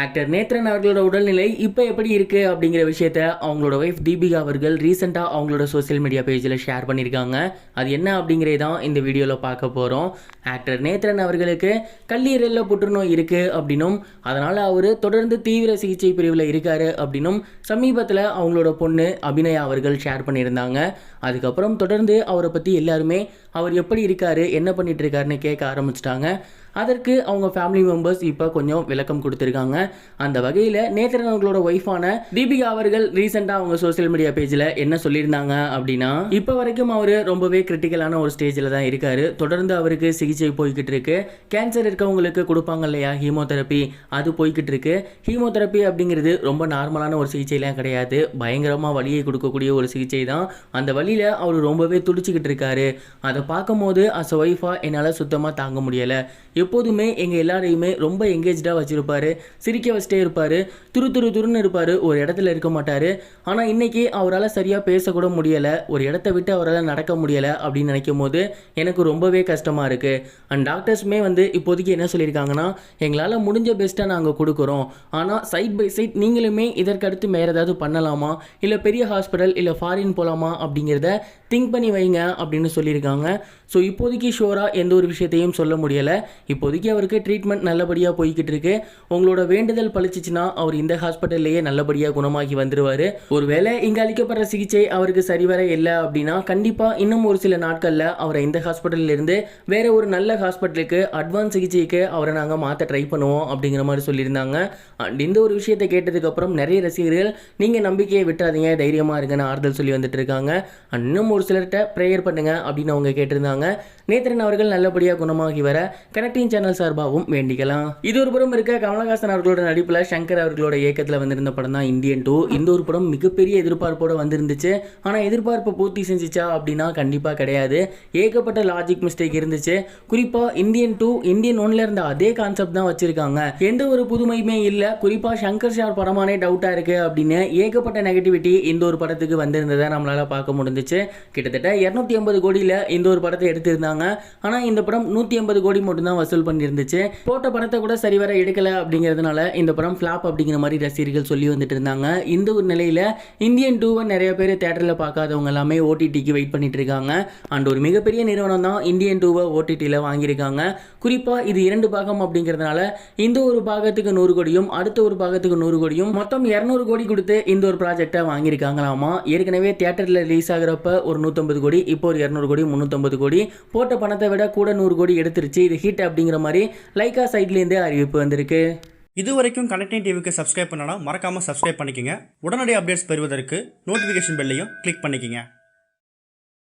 Actor Nethran அவர்களோட உடல்நிலை இப்போ எப்படி இருக்குது அப்படிங்கிற விஷயத்த அவங்களோட ஒய்ஃப் தீபிகா அவர்கள் ரீசெண்டாக அவங்களோட சோஷியல் மீடியா பேஜில் ஷேர் பண்ணியிருக்காங்க. அது என்ன அப்படிங்கிறத தான் இந்த வீடியோவில் பார்க்க போகிறோம் ஆக்டர் நேத்ரன் அவர்களுக்கு கல்லீரலில் புற்றுநோய் இருக்குது அப்படின்னும் அதனால் அவர் தொடர்ந்து தீவிர சிகிச்சை பிரிவில் இருக்காரு அப்படின்னும் சமீபத்தில் அவங்களோட பொண்ணு அபிநயா அவர்கள் ஷேர் பண்ணியிருந்தாங்க. அதுக்கப்புறம் தொடர்ந்து அவரை பற்றி எல்லாருமே அவர் எப்படி இருக்காரு என்ன பண்ணிட்டு இருக்காருன்னு கேட்க ஆரம்பிச்சிட்டாங்க. அதற்கு அவங்க ஃபேமிலி மெம்பர்ஸ் இப்போ கொஞ்சம் விளக்கம் கொடுத்துருக்காங்க. அந்த வகையில் நேத்திரன் அவங்களோட ஒய்ஃபான தீபிகா அவர்கள் ரீசெண்டாக அவங்க சோஷியல் மீடியா பேஜில் என்ன சொல்லியிருந்தாங்க அப்படின்னா இப்போ வரைக்கும் அவர் ரொம்பவே கிரிட்டிக்கலான ஒரு ஸ்டேஜில் தான் இருக்கார். தொடர்ந்து அவருக்கு சிகிச்சை போய்கிட்டு இருக்கு. கேன்சர் இருக்கவங்களுக்கு கொடுப்பாங்க இல்லையா? ஹீமோதெரப்பி அது போய்கிட்டு இருக்கு. ஹீமோதெரப்பி அப்படிங்கிறது ரொம்ப நார்மலான ஒரு சிகிச்சைலாம் கிடையாது. பயங்கரமாக வலியை கொடுக்கக்கூடிய ஒரு சிகிச்சை தான். அந்த வழியில் அவர் ரொம்பவே துடிச்சிக்கிட்டு இருக்காரு. அதை பார்க்கும்போது அஸ் ஒய்ஃபாக என்னால் சுத்தமாக தாங்க முடியலை. எப்போதுமே எங்கள் எல்லாரையுமே ரொம்ப எங்கேஜாக வச்சுருப்பாரு. சிரிக்க வச்சுட்டே இருப்பார். துரு துரு துருன்னு இருப்பார். ஒரு இடத்துல இருக்க மாட்டார். ஆனால் இன்றைக்கி அவரால் சரியாக பேசக்கூட முடியலை. ஒரு இடத்த விட்டு அவரால் நடக்க முடியலை அப்படின்னு நினைக்கும் போது எனக்கு ரொம்பவே கஷ்டமாக இருக்குது அண்ட் டாக்டர்ஸுமே வந்து இப்போதைக்கு என்ன சொல்லியிருக்காங்கன்னா எங்களால் முடிஞ்ச பெஸ்ட்டாக நாங்கள் கொடுக்குறோம். ஆனால் சைட் பை சைட் நீங்களுமே இதற்கடுத்து வேறு ஏதாவது பண்ணலாமா? இல்லை பெரிய ஹாஸ்பிட்டல் இல்லை ஃபாரின் போகலாமா அப்படிங்கிறத திங்க் பண்ணி வைங்க அப்படின்னு சொல்லியிருக்காங்க. ஸோ இப்போதைக்கு ஷோராக எந்த ஒரு விஷயத்தையும் சொல்ல முடியலை. இப்போதைக்கு அவருக்கு ட்ரீட்மெண்ட் நல்லபடியாக போய்கிட்டு இருக்கு உங்களோட வேண்டுதல் பழிச்சிச்சுன்னா அவர் இந்த ஹாஸ்பிட்டல்லையே நல்லபடியாக குணமாகி வந்துடுவார் ஒருவேளை இங்கே அளிக்கப்படுற சிகிச்சை அவருக்கு சரிவர இல்லை அப்படின்னா கண்டிப்பாக இன்னும் ஒரு சில நாட்களில் அவரை இந்த ஹாஸ்பிட்டல்லேருந்து வேற ஒரு நல்ல ஹாஸ்பிட்டலுக்கு அட்வான்ஸ் சிகிச்சைக்கு அவரை நாங்கள் மாற்ற ட்ரை பண்ணுவோம் அப்படிங்கிற மாதிரி சொல்லியிருந்தாங்க. அண்ட் இந்த ஒரு விஷயத்தை கேட்டதுக்கப்புறம் நிறைய ரசிகர்கள் நீங்கள் நம்பிக்கையை விட்டுறாதீங்க தைரியமாக இருங்கன்னு ஆறுதல் சொல்லி வந்துட்டு இருக்காங்க. அண்ட் இன்னும் ஒரு சிலர்கிட்ட ப்ரேயர் பண்ணுங்க அப்படின்னு அவங்க கேட்டிருந்தாங்க. நேத்திரன் அவர்கள் நல்லபடியாக குணமாகி வர கனெக்டிங் சேனல் சார்பாகவும் வேண்டிக்கலாம். இது ஒரு புறம் இருக்க கமலஹாசன் அவர்களோட நடிப்பில் சங்கர் அவர்களோட இயக்கத்தில் வந்திருந்த படம் தான் இந்தியன் டூ இந்த ஒரு படம் மிகப்பெரிய எதிர்பார்ப்போட வந்திருந்துச்சு. ஆனால் எதிர்பார்ப்பை பூர்த்தி செஞ்சுச்சா அப்படின்னா கண்டிப்பாக கிடையாது. ஏகப்பட்ட லாஜிக் மிஸ்டேக் இருந்துச்சு. குறிப்பாக இந்தியன் டூ இந்தியன் ஒன்ல இருந்த அதே கான்செப்ட் தான் வச்சிருக்காங்க. எந்த ஒரு புதுமையுமே இல்லை. குறிப்பாக சங்கர் ஷார் படமானே டவுட்டாக இருக்கு அப்படின்னு ஏகப்பட்ட நெகட்டிவிட்டி இந்த ஒரு படத்துக்கு வந்திருந்ததை நம்மளால் பார்க்க முடிஞ்சுச்சு. கிட்டத்தட்ட இரநூத்தி ஐம்பது கோடியில் இந்த ஒரு படத்தை எடுத்திருந்தாங்க. ஆனால் இந்த படம் நூற்றி ஐம்பது கோடி மட்டும்தான் வசூல் பண்ணியிருந்துச்சு. போட்ட படத்தை கூட சரிவர எடுக்கல அப்படிங்கிறதுனால இந்த படம் ஃப்ளாப் அப்படிங்கிற மாதிரி ரசிகர்கள் சொல்லி வந்துட்டு இருந்தாங்க. இந்த ஒரு நிலையில் இந்தியன் டூவை நிறைய பேர் தேட்டரில் பார்க்காதவங்க எல்லாமே ஓடிடிக்கு வெயிட் பண்ணிட்டு இருக்காங்க. அண்ட் ஒரு மிகப்பெரிய நிறுவனம் தான் இந்தியன் டூவை ஓடிடியில் வாங்கியிருக்காங்க. குறிப்பாக இது இரண்டு பாகம் அப்படிங்கிறதுனால இந்த ஒரு பாகத்துக்கு நூறு கோடியும் அடுத்த ஒரு பாகத்துக்கு நூறு கோடியும் மொத்தம் இரநூறு கோடி கொடுத்து இந்த ஒரு ப்ராஜெக்டை வாங்கியிருக்காங்களாமா? ஏற்கனவே தேட்டரில் ரிலீஸ் ஆகிறப்ப ஒரு நூற்றம்பது கோடி இப்போ ஒரு இரநூறு கோடி முந்நூற்றம்பது கோடி போட்ட பணத்தை விட கூட நூறு கோடி எடுத்துருச்சு. இது ஹிட் அப்படிங்கிற மாதிரி லைக்கா சைட்லேருந்தே அறிவிப்பு வந்திருக்கு. இது வரைக்கும் கனெக்டிங் டிவிக்கு சப்ஸ்கிரைப் பண்ணனா மறக்காமல் சப்ஸ்கிரைப் பண்ணிக்கங்க. உடனடி அப்டேட்ஸ் பெறுவதற்கு நோட்டிஃபிகேஷன் பெல்லையும் கிளிக் பண்ணிக்கங்க.